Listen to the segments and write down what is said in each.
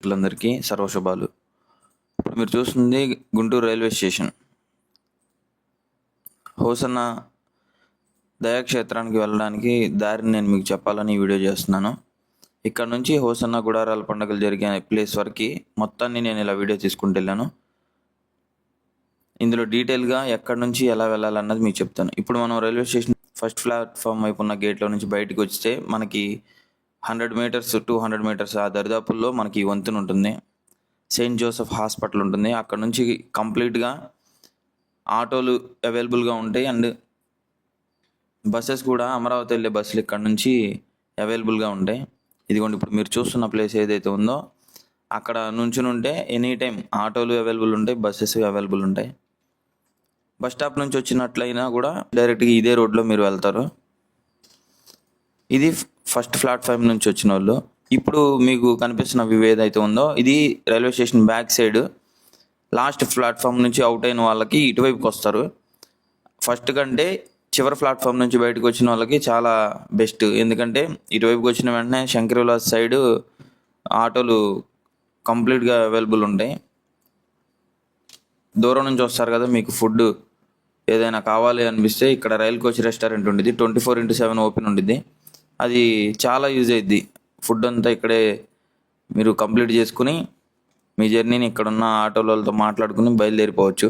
అందరికీ సర్వశుభాలు. ఇప్పుడు మీరు చూస్తుంది గుంటూరు రైల్వే స్టేషన్. హోసన్న దయాక్షేత్రానికి వెళ్ళడానికి దారిని నేను మీకు చెప్పాలని వీడియో చేస్తున్నాను. ఇక్కడ నుంచి హోసన్న గుడారాల పండుగలు జరిగిన ప్లేస్ వరకు మొత్తాన్ని నేను ఇలా వీడియో తీసుకుంటూ వెళ్ళాను. ఇందులో డీటెయిల్గా ఎక్కడి నుంచి ఎలా వెళ్ళాలన్నది మీకు చెప్తాను. ఇప్పుడు మనం రైల్వే స్టేషన్ ఫస్ట్ ప్లాట్ఫామ్ వైపు ఉన్న గేట్లో నుంచి బయటకు వస్తే మనకి hundred metres two hundred metres ఆ దరిదాపుల్లో మనకి వంతెన ఉంటుంది. సెయింట్ జోసెఫ్ హాస్పిటల్ ఉంటుంది. అక్కడ నుంచి కంప్లీట్గా ఆటోలు అవైలబుల్గా ఉంటాయి. అండ్ బస్సెస్ కూడా అమరావతి వెళ్ళే బస్సులు ఇక్కడ నుంచి అవైలబుల్గా ఉంటాయి. ఇదిగోండి ఇప్పుడు మీరు చూస్తున్న ప్లేస్ ఏదైతే ఉందో అక్కడ నుంచుని ఉంటే ఎనీ టైం ఆటోలు అవైలబుల్ ఉంటాయి బస్సెస్ అవైలబుల్ ఉంటాయి. బస్ స్టాప్ నుంచి వచ్చినట్లయినా కూడా డైరెక్ట్గా ఇదే రోడ్లో మీరు వెళ్తారు. ఇది ఫస్ట్ ప్లాట్ఫామ్ నుంచి వచ్చిన వాళ్ళు ఇప్పుడు మీకు కనిపిస్తున్న వ్యూ ఏదైతే ఉందో ఇది railway station back side. Last platform నుంచి అవుట్ అయిన వాళ్ళకి ఇటువైపుకి వస్తారు. ఫస్ట్ కంటే చివరి ప్లాట్ఫామ్ నుంచి బయటకు వచ్చిన వాళ్ళకి చాలా బెస్ట్. ఎందుకంటే ఇటువైపుకి వచ్చిన వెంటనే శంకరవిలాస్ సైడ్ ఆటోలు కంప్లీట్గా అవైలబుల్ ఉంటాయి. దూరం నుంచి వస్తారు కదా మీకు ఫుడ్ ఏదైనా కావాలి అనిపిస్తే ఇక్కడ రైల్ కోచ్ రెస్టారెంట్ ఉంటుంది twenty four into seven open ఉంటుంది అది చాలా యూజ్ అయ్యిద్ది ఫుడ్ అంతా ఇక్కడే మీరు కంప్లీట్ చేసుకుని మీ జర్నీని ఇక్కడ ఉన్న ఆటోలతో మాట్లాడుకుని బయలుదేరిపోవచ్చు.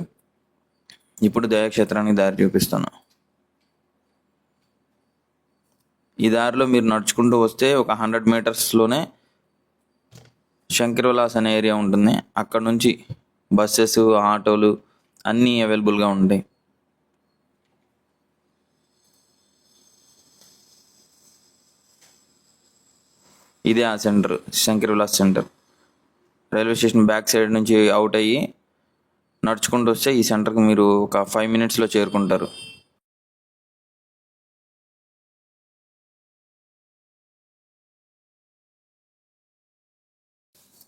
ఇప్పుడు దయాక్షేత్రానికి దారి చూపిస్తాను. ఈ దారిలో మీరు నడుచుకుంటూ వస్తే ఒక హండ్రెడ్ మీటర్స్లోనే శంకర్విలాస్ అనే ఏరియా ఉంటుంది. అక్కడ నుంచి బస్సెస్ ఆటోలు అన్నీ అవైలబుల్గా ఉంటాయి. ఇదే ఆ centre Shankar Vilas centre. Railway station back side నుంచి అవుట్ అయ్యి నడుచుకుంటూ వస్తే ఈ సెంటర్కి మీరు ఒక ఫైవ్ మినిట్స్లో చేరుకుంటారు.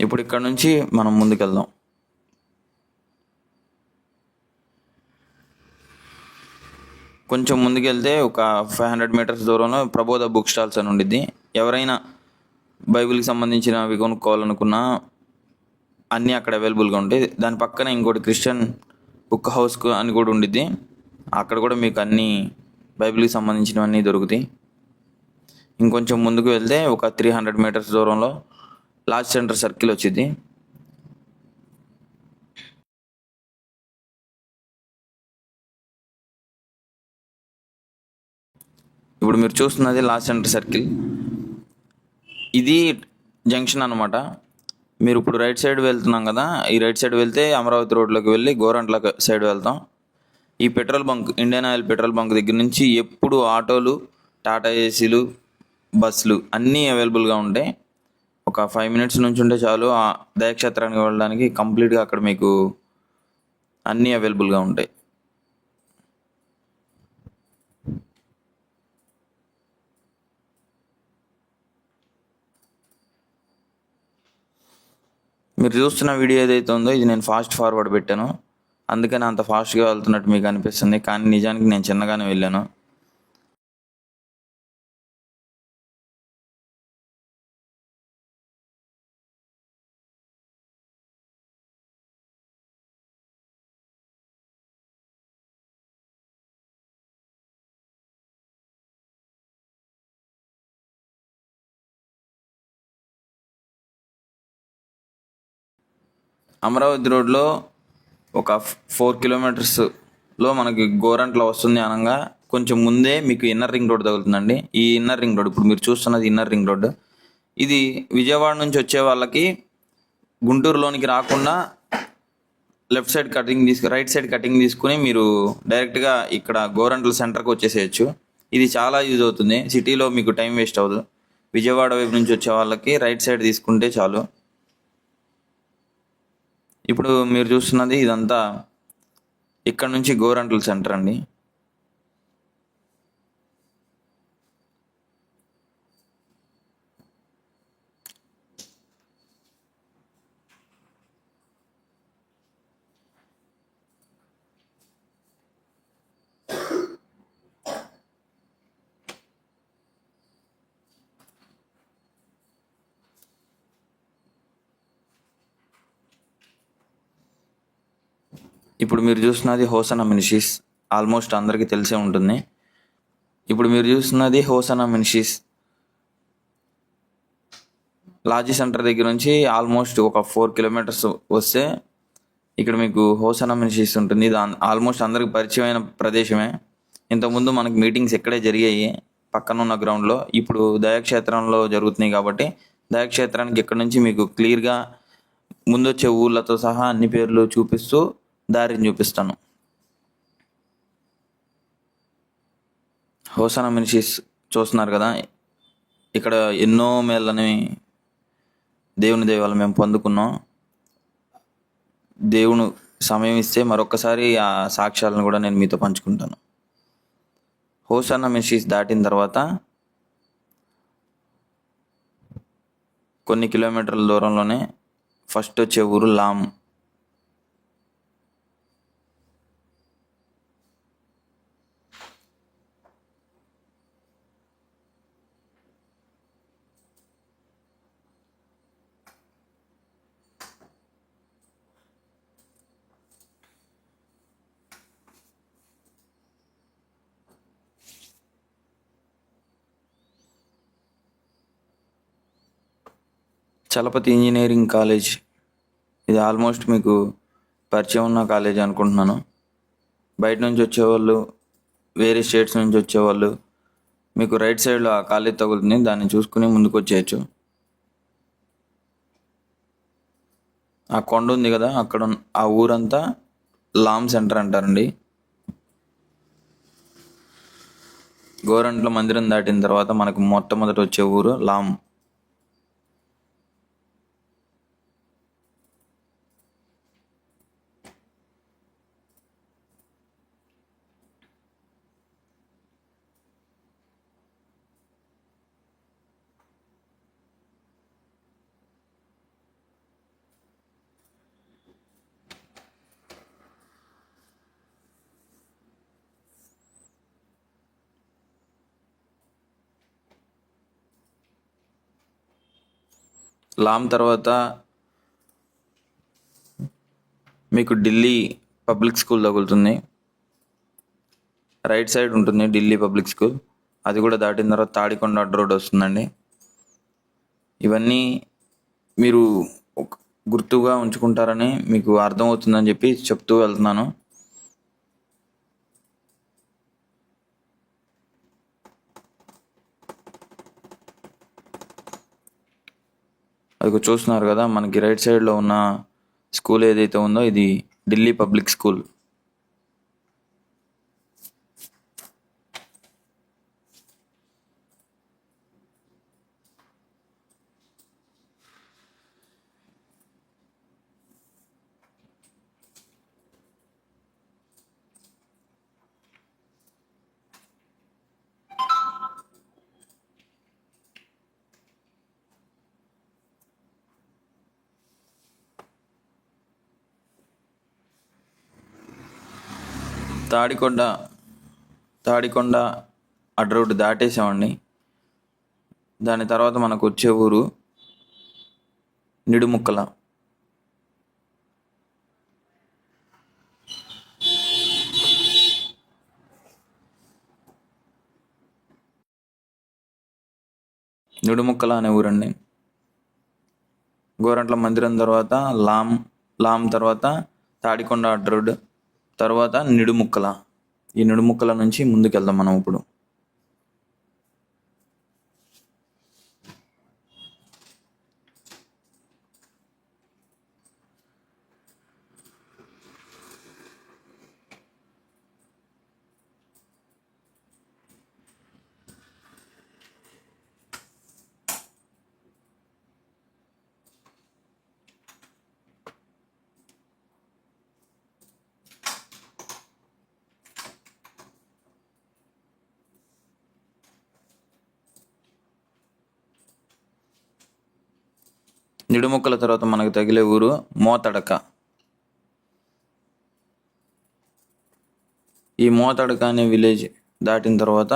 ఇప్పుడు ఇక్కడ నుంచి మనం ముందుకెళ్దాం. కొంచెం ముందుకెళ్తే ఒక ఫైవ్ హండ్రెడ్ మీటర్స్ దూరంలో ప్రబోధ బుక్ స్టాల్స్ అని ఉండిద్ది. ఎవరైనా బైబిల్కి సంబంధించినవి కొనుక్కోవాలనుకున్నా అన్నీ అక్కడ అవైలబుల్గా ఉంటాయి. దాని పక్కన ఇంకోటి క్రిస్టియన్ బుక్ హౌస్ అని కూడా ఉండిద్ది. అక్కడ కూడా మీకు అన్ని బైబిల్కి సంబంధించినవన్నీ దొరుకుతాయి. ఇంకొంచెం ముందుకు వెళ్తే ఒక త్రీ హండ్రెడ్ మీటర్స్ దూరంలో లార్జ్ సెంటర్ సర్కిల్ వచ్చింది ఇప్పుడు మీరు చూస్తున్నది లాస్ట్ సెంటర్ సర్కిల్. ఇది జంక్షన్ అనమాట మీరు ఇప్పుడు రైట్ సైడ్ వెళ్తున్నాం కదా ఈ రైట్ సైడ్ వెళ్తే అమరావతి రోడ్లోకి వెళ్ళి గోరంట్ల సైడ్ వెళ్తాం. ఈ petrol bunk Indian Oil petrol bunk దగ్గర నుంచి ఎప్పుడు ఆటోలు టాటా ఏసీలు బస్సులు అన్నీ అవైలబుల్గా ఉంటాయి ఒక ఫైవ్ మినిట్స్ నుంచి ఉంటే చాలు ఆ దయక్షేత్రానికి వెళ్ళడానికి కంప్లీట్గా అక్కడ మీకు అన్నీ అవైలబుల్గా ఉంటాయి మీరు చూస్తున్న వీడియో ఏదైతే ఉందో ఇది నేను ఫాస్ట్ ఫార్వర్డ్ పెట్టాను. అందుకని అంత ఫాస్ట్గా వెళ్తున్నట్టు మీకు అనిపిస్తుంది. కానీ నిజానికి నేను చిన్నగానే వెళ్ళాను. అమరావతి రోడ్లో ఒక ఫోర్ కిలోమీటర్స్లో మనకి గోరంట్ల వస్తుంది అనగా. కొంచెం ముందే మీకు ఇన్నర్ రింగ్ రోడ్ తగులుతుందండి. ఈ ఇన్నర్ రింగ్ రోడ్ ఇప్పుడు మీరు చూస్తున్నది ఇన్నర్ రింగ్ రోడ్ ఇది విజయవాడ నుంచి వచ్చే వాళ్ళకి గుంటూరులోనికి రాకుండా లెఫ్ట్ సైడ్ కటింగ్ తీసుకు రైట్ సైడ్ కటింగ్ తీసుకుని మీరు డైరెక్ట్గా ఇక్కడ గోరంట్ల సెంటర్కి వచ్చేసేయచ్చు. ఇది చాలా యూజ్ అవుతుంది. సిటీలో మీకు టైం వేస్ట్ అవ్వదు. విజయవాడ వైపు నుంచి వచ్చే వాళ్ళకి రైట్ సైడ్ తీసుకుంటే చాలు. ఇప్పుడు మీరు చూస్తున్నది ఇదంతా ఇక్కడ నుంచి గోరంట్ల సెంటర్ అండి. ఇప్పుడు మీరు చూస్తున్నది హోసనా మినిషీస్. ఆల్మోస్ట్ అందరికీ తెలిసే ఉంటుంది. ఇప్పుడు మీరు చూస్తున్నది హోసనా మినిషీస్. లాజీ సెంటర్ దగ్గర నుంచి ఆల్మోస్ట్ ఒక ఫోర్ కిలోమీటర్స్ వస్తే ఇక్కడ మీకు హోసనా మినిషీస్ ఉంటుంది. ఇది ఆల్మోస్ట్ అందరికి పరిచయమైన ప్రదేశమే. ఇంతకుముందు మనకి మీటింగ్స్ ఇక్కడే జరిగాయి. పక్కన ఉన్న గ్రౌండ్లో. ఇప్పుడు దయాక్షేత్రంలో జరుగుతున్నాయి కాబట్టి దయాక్షేత్రానికి ఇక్కడ నుంచి మీకు క్లియర్గా ముందొచ్చే ఊళ్ళతో సహా అన్ని పేర్లు చూపిస్తూ దారిని చూపిస్తాను. హోసన మినిషీస్ చూస్తున్నారు కదా ఇక్కడ ఎన్నో మేళ్ళని దేవుని దేవాలు మేము పొందుకున్నాం. దేవుని సమయం ఇస్తే మరొకసారి ఆ సాక్ష్యాలను కూడా నేను మీతో పంచుకుంటాను. హోసన్న మిషీస్ దాటిన తర్వాత కొన్ని కిలోమీటర్ల దూరంలోనే ఫస్ట్ వచ్చే ఊరు లామ్. Chalapathi engineering college. ఇది ఆల్మోస్ట్ మీకు పరిచయం ఉన్న కాలేజ్ అనుకుంటున్నాను. బయట నుంచి వచ్చేవాళ్ళు వేరే స్టేట్స్ నుంచి వచ్చేవాళ్ళు మీకు రైట్ సైడ్లో ఆ కాలేజ్ తగులుతుంది. దాన్ని చూసుకుని ముందుకు వచ్చేయచ్చు. ఆ కొండ ఉంది కదా అక్కడ ఆ ఊరంతా లామ్ సెంటర్ అంటారండి. గోరంట్ల మందిరం దాటిన తర్వాత మనకు మొట్టమొదటి వచ్చే ఊరు లామ్. లామ్ తర్వాత మీకు ఢిల్లీ పబ్లిక్ స్కూల్ తగులుతుంది. రైట్ సైడ్ ఉంటుంది ఢిల్లీ పబ్లిక్ స్కూల్. అది కూడా దాటిన తర్వాత తాడికొండ అడ్డ రోడ్ వస్తుందండి. ఇవన్నీ మీరు గుర్తుగా ఉంచుకుంటారని మీకు అర్థమవుతుందని చెప్పి చెప్తూ వెళ్తున్నాను. అది చూస్తున్నారు కదా మనకి రైట్ సైడ్లో ఉన్న స్కూల్ ఏదైతే ఉందో ఇది ఢిల్లీ పబ్లిక్ స్కూల్ తాడికొండ తాడికొండ అడ్డ రోడ్డు దాటేసామండి. దాని తర్వాత మనకు వచ్చే ఊరు నిడుముక్కల. నిడుముక్కల అనే ఊరండి. గోరంట్ల మందిరం తర్వాత లామ్ లామ్ తర్వాత తాడికొండ అడ్డ రోడ్డు. తర్వాత నిడుముక్కల. ఈ నిడుముక్కల నుంచి ముందుకెళ్దాం మనం ఇప్పుడు. నిడుముక్కల తర్వాత మనకు తగిలే ఊరు మోతడక. ఈ మోతడక అనే విలేజ్ దాటిన తర్వాత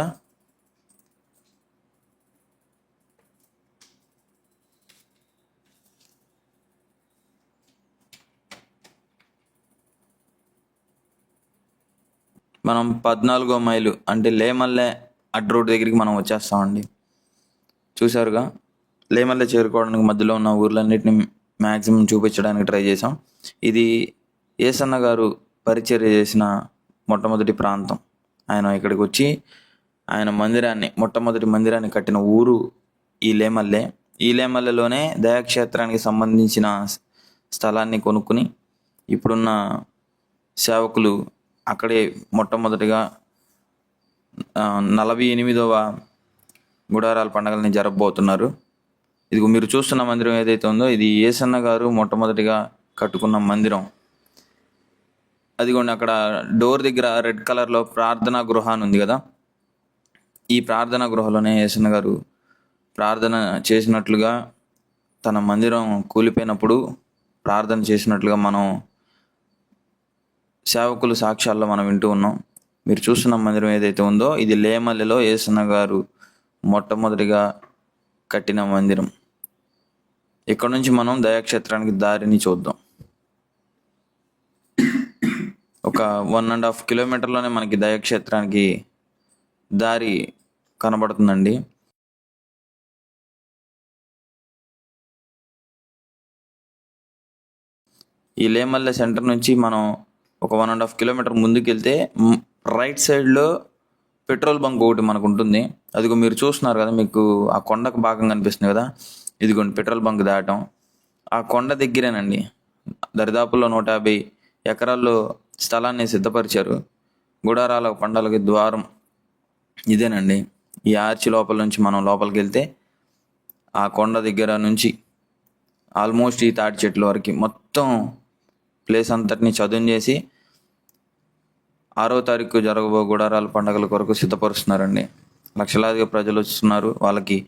మనం పద్నాలుగో మైలు అంటే లేమల్లె అడ్ రోడ్ దగ్గరికి మనం వచ్చేస్తామండి. చూసారుగా లేమల్లె చేరుకోవడానికి మధ్యలో ఉన్న ఊర్లన్నింటిని మ్యాక్సిమం చూపించడానికి ట్రై చేసాం ఇది ఏసన్న గారు పరిచర్య చేసిన మొట్టమొదటి ప్రాంతం. ఆయన ఇక్కడికి వచ్చి ఆయన మందిరాన్ని మొట్టమొదటి మందిరాన్ని కట్టిన ఊరు ఈ లేమల్లె. ఈ లేమల్లెలోనే దయాక్షేత్రానికి సంబంధించిన స్థలాన్ని కొనుక్కుని ఇప్పుడున్న సేవకులు అక్కడే మొట్టమొదటిగా నలభై ఎనిమిదవ గుడారాల పండుగల్ని జరపబోతున్నారు. ఇదిగో మీరు చూస్తున్న మందిరం ఏదైతే ఉందో ఇది ఏసన్న గారు మొట్టమొదటిగా కట్టుకున్న మందిరం. అదిగోండి అక్కడ డోర్ దగ్గర రెడ్ కలర్లో ప్రార్థనా గృహ అని ఉంది కదా? ఈ ప్రార్థనా గృహలోనే ఏసన్న గారు ప్రార్థన చేసినట్లుగా తన మందిరం కూలిపోయినప్పుడు ప్రార్థన చేసినట్లుగా మనం సేవకులు సాక్ష్యాల్లో మనం వింటూ ఉన్నాం. మీరు చూస్తున్న మందిరం ఏదైతే ఉందో ఇది లేమల్లెలో ఏసన్న గారు మొట్టమొదటిగా కట్టిన మందిరం. ఇక్కడ నుంచి మనం దయాక్షేత్రానికి దారిని చూద్దాం. ఒక వన్ అండ్ హాఫ్ కిలోమీటర్లోనే మనకి దయాక్షేత్రానికి దారి కనబడుతుందండి. ఈ లేమల్లె సెంటర్ నుంచి మనం ఒక వన్ అండ్ హాఫ్ కిలోమీటర్ ముందుకు వెళ్తే రైట్ సైడ్లో పెట్రోల్ బంక్ ఒకటి మనకు ఉంటుంది అదిగో మీరు చూస్తున్నారు కదా మీకు ఆ కొండకు భాగం కనిపిస్తుంది కదా. ఇదిగోండి పెట్రోల్ బంక్ దాటం. ఆ కొండ దగ్గరేనండి. దరిదాపుల్లో నూట యాభై ఎకరాల్లో స్థలాన్ని సిద్ధపరిచారు. గుడారాల పండలకి ద్వారం ఇదేనండి. ఈ ఆర్చి లోపల నుంచి మనం లోపలికి వెళ్తే ఆ కొండ దగ్గర నుంచి ఆల్మోస్ట్ ఈ తాటి చెట్ల వరకు మొత్తం ప్లేస్ అంతటిని చదును చేసి ఆరో తారీఖు జరగబో గుడారాల పండుగల కొరకు సిద్ధపరుస్తున్నారండి. లక్షలాదిగా ప్రజలు వస్తున్నారు. వాళ్ళకి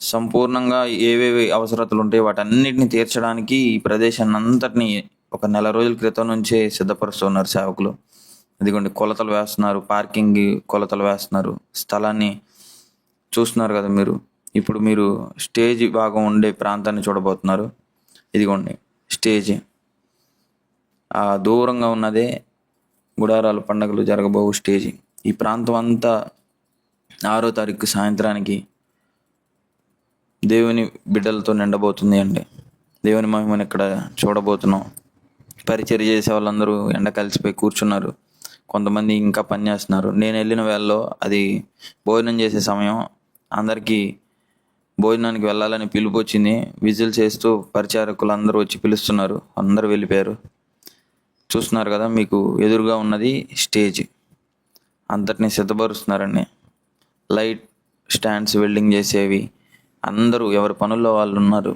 సంపూర్ణంగా ఏవేవి అవసరతలు ఉంటాయి వాటన్నిటిని తీర్చడానికి ఈ ప్రదేశాన్ని అంతటిని ఒక నెల రోజుల క్రితం నుంచే సిద్ధపరుస్తున్నారు సేవకులు. ఇదిగోండి కొలతలు వేస్తున్నారు. పార్కింగ్ కొలతలు వేస్తున్నారు. స్థలాన్ని చూస్తున్నారు కదా మీరు. ఇప్పుడు మీరు స్టేజ్ భాగం ఉండే ప్రాంతాన్ని చూడబోతున్నారు. ఇదిగోండి స్టేజ్. దూరంగా ఉన్నదే గుడారాల పండుగలు జరగబో స్టేజ్. ఈ ప్రాంతం అంతా ఆరో తారీఖు సాయంత్రానికి దేవుని బిడ్డలతో నిండబోతుంది అండి. దేవుని మహిమను ఇక్కడ చూడబోతున్నాం. పరిచయం చేసే వాళ్ళందరూ ఎండ కలిసిపోయి కూర్చున్నారు. కొంతమంది ఇంకా పని చేస్తున్నారు. నేను వెళ్ళిన వేళలో అది భోజనం చేసే సమయం. అందరికీ భోజనానికి వెళ్ళాలని పిలుపు వచ్చింది. విజిల్ చేస్తూ పరిచారకులు అందరూ వచ్చి పిలుస్తున్నారు. అందరూ వెళ్ళిపోయారు. చూస్తున్నారు కదా మీకు ఎదురుగా ఉన్నది స్టేజ్. అంతటిని సిద్ధపరుస్తున్నారండి లైట్ స్టాండ్స్ వెల్డింగ్ చేసేవి. అందరూ ఎవరి పనుల్లో వాళ్ళు ఉన్నారు.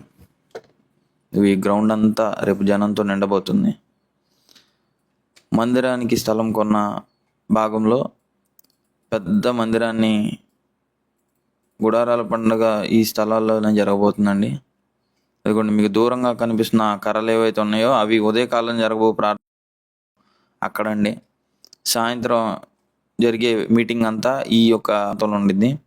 ఈ గ్రౌండ్ అంతా రేపు జనంతో నిండబోతుంది. మందిరానికి స్థలం కొన్న భాగంలో పెద్ద మందిరాన్ని గుడారాల పండుగ ఈ స్థలాల్లోనే జరగబోతుందండి. అదిగోండి మీకు దూరంగా కనిపిస్తున్న కర్రలు ఏవైతే ఉన్నాయో అవి ఉదయకాలం జరగబో ప్రార్థన అక్కడండి. సాయంత్రం జరిగే మీటింగ్ అంతా ఈ యొక్క అంతంలో ఉండిద్ది.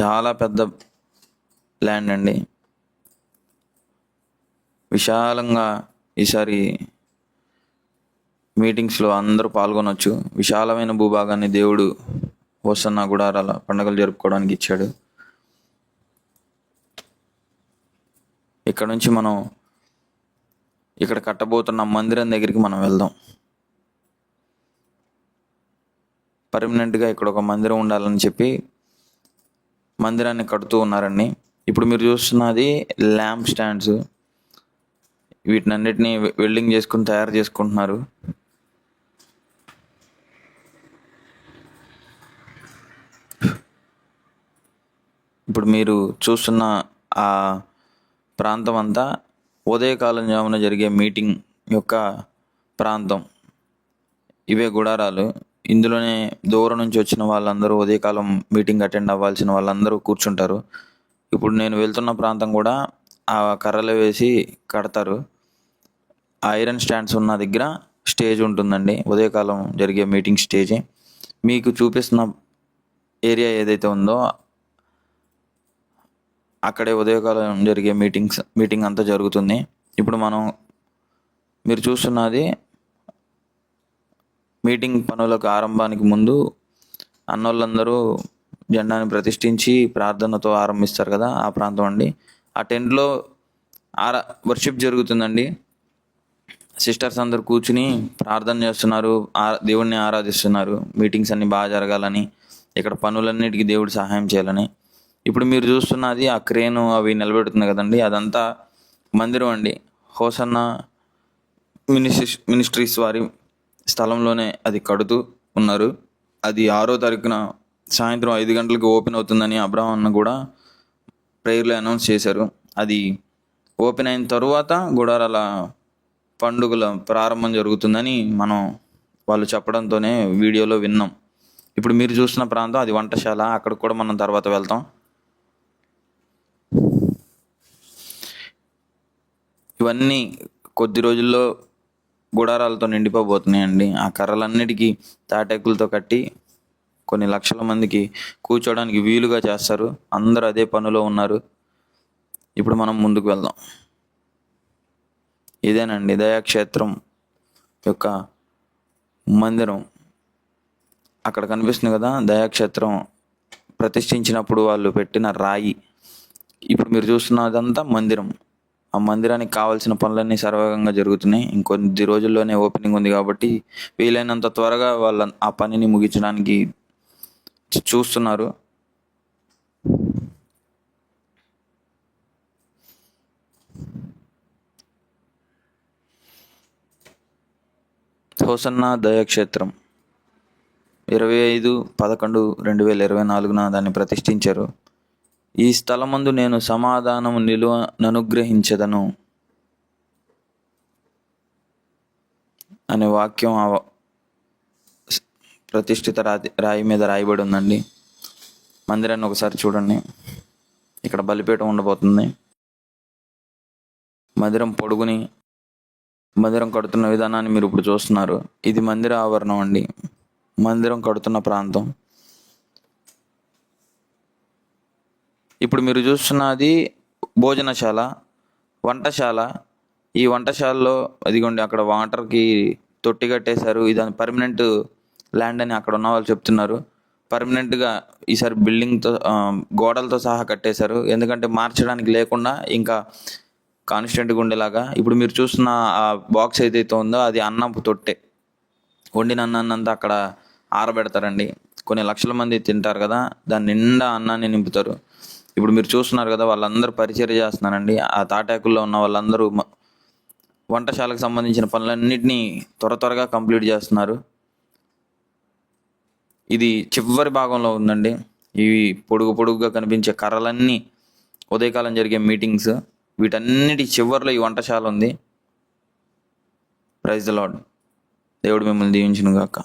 చాలా పెద్ద ల్యాండ్ అండి. విశాలంగా ఈసారి మీటింగ్స్లో అందరూ పాల్గొనవచ్చు విశాలమైన భూభాగాన్ని దేవుడు వస్తున్న గుడారాల పండుగలు జరుపుకోవడానికి ఇచ్చాడు. ఇక్కడ నుంచి మనం ఇక్కడ కట్టబోతున్న మందిరం దగ్గరికి మనం వెళ్దాం. పర్మనెంట్గా ఇక్కడ ఒక మందిరం ఉండాలని చెప్పి మందిరాన్ని కడుతూ ఉన్నారండి. ఇప్పుడు మీరు చూస్తున్నది ల్యాంప్ స్టాండ్స్. వీటినన్నిటిని వెల్డింగ్ చేసుకుని తయారు చేసుకుంటున్నారు. ఇప్పుడు మీరు చూస్తున్న ఆ ప్రాంతం అంతా ఉదయకాలం జామున జరిగే మీటింగ్ యొక్క ప్రాంతం. ఇవే గుడారాలు. ఇందులోనే దూరం నుంచి వచ్చిన వాళ్ళందరూ ఉదయకాలం మీటింగ్ అటెండ్ అవ్వాల్సిన వాళ్ళందరూ కూర్చుంటారు. ఇప్పుడు నేను వెళ్తున్న ప్రాంతం కూడా ఆ కర్రలు వేసి కడతారు. ఐరన్ స్టాండ్స్ ఉన్న దగ్గర స్టేజ్ ఉంటుందండి. ఉదయకాలం జరిగే మీటింగ్ స్టేజ్. మీకు చూపిస్తున్న ఏరియా ఏదైతే ఉందో అక్కడే ఉదయకాలం జరిగే మీటింగ్స్ మీటింగ్ అంతా జరుగుతుంది. ఇప్పుడు మనం మీరు చూస్తున్నది మీటింగ్ పనులకు ఆరంభానికి ముందు అన్నోళ్ళందరూ జెండాని ప్రతిష్ఠించి ప్రార్థనతో ఆరంభిస్తారు కదా ఆ ప్రాంతం అండి. ఆ టెంట్లో ఆరా వర్షిప్ జరుగుతుందండి. సిస్టర్స్ అందరు కూర్చుని ప్రార్థన చేస్తున్నారు ఆ- దేవుణ్ణి ఆరాధిస్తున్నారు. మీటింగ్స్ అన్నీ బాగా జరగాలని ఇక్కడ పనులన్నిటికీ దేవుడు సహాయం చేయాలని. ఇప్పుడు మీరు చూస్తున్నది ఆ క్రేను అవి నిలబెడుతుంది కదండి అదంతా మందిరం అండి. హోసన్న మినిస్ట్రీ మినిస్ట్రీస్ వారి స్థలంలోనే అది కడుతూ ఉన్నారు. అది ఆరో తారీఖున సాయంత్రం ఐదు గంటలకు ఓపెన్ అవుతుందని అబ్రహం అన్న కూడా ప్రేయర్లో అనౌన్స్ చేశారు. అది ఓపెన్ అయిన తరువాత గుడారాల పండుగల ప్రారంభం జరుగుతుందని మనం వాళ్ళు చెప్పడంతోనే వీడియోలో విన్నాం. ఇప్పుడు మీరు చూస్తున్న ప్రాంతం అది వంటశాల అక్కడికి కూడా మనం తర్వాత వెళ్తాం. ఇవన్నీ కొద్ది రోజుల్లో గుడారాలతో నిండిపోబోతున్నాయండి. ఆ కర్రలన్నిటికీ తాటాకులతో కట్టి కొన్ని లక్షల మందికి కూర్చోడానికి వీలుగా చేస్తారు. అందరూ అదే పనిలో ఉన్నారు. ఇప్పుడు మనం ముందుకు వెళ్దాం. ఇదేనండి దయాక్షేత్రం యొక్క మందిరం. అక్కడ కనిపిస్తుంది కదా దయాక్షేత్రం ప్రతిష్ఠించినప్పుడు వాళ్ళు పెట్టిన రాయి. ఇప్పుడు మీరు చూస్తున్నదంతా మందిరం. ఆ మందిరానికి కావాల్సిన పనులన్నీ సర్వగంగా జరుగుతున్నాయి. ఇంకొద్ది రోజుల్లోనే ఓపెనింగ్ ఉంది కాబట్టి వీలైనంత త్వరగా వాళ్ళ ఆ పనిని ముగించడానికి చూస్తున్నారు. హోసన్న దయాక్షేత్రం. ఇరవై ఐదు పదకొండు రెండు వేల ఇరవై నాలుగున దాన్ని ప్రతిష్ఠించారు. ఈ స్థలమందు నేను సమాధానము నిలువ అనుగ్రహించదను అనే వాక్యం ఆ స్- ప్రతిష్ఠిత రాతి రాయి మీద రాయబడి ఉందండి మందిరాన్ని ఒకసారి చూడండి. ఇక్కడ బలిపీఠం ఉండబోతుంది. మందిరం పొడుగుని మందిరం కడుతున్న విధానాన్ని మీరు ఇప్పుడు చూస్తున్నారు. ఇది మందిర ఆవరణం అండి. మందిరం కడుతున్న ప్రాంతం. ఇప్పుడు మీరు చూస్తున్నది భోజనశాల వంటశాల. ఈ వంటశాలలో అదిగోండి అక్కడ వాటర్కి తొట్టి కట్టేశారు. ఇది పర్మనెంట్ ల్యాండ్ అని అక్కడ ఉన్న వాళ్ళు చెప్తున్నారు. పర్మనెంట్గా ఈసారి బిల్డింగ్తో గోడలతో సహా కట్టేశారు. ఎందుకంటే మార్చడానికి లేకుండా ఇంకా కాన్స్టెంట్గా ఉండేలాగా. ఇప్పుడు మీరు చూస్తున్న ఆ బాక్స్ ఏదైతే ఉందో అది అన్నపు తొట్టే. వండిన అన్నాన్నంతా అక్కడ ఆరబెడతారండి. కొన్ని లక్షల మంది తింటారు కదా దాని నిండా అన్నాన్ని నింపుతారు. ఇప్పుడు మీరు చూస్తున్నారు కదా వాళ్ళందరూ పరిచయం చేస్తున్నారండి. ఆ తాటాకుల్లో ఉన్న వాళ్ళందరూ వంటశాలకు సంబంధించిన పనులన్నింటినీ త్వర త్వరగా కంప్లీట్ చేస్తున్నారు. ఇది చివరి భాగంలో ఉందండి. ఇవి పొడుగు పొడుగుగా కనిపించే కర్రలన్నీ ఉదయకాలం జరిగే మీటింగ్స్. వీటన్నిటి చివరిలో ఈ వంటశాల ఉంది. ప్రైజ్ లాడ్ దేవుడు మిమ్మల్ని దీవించును గాక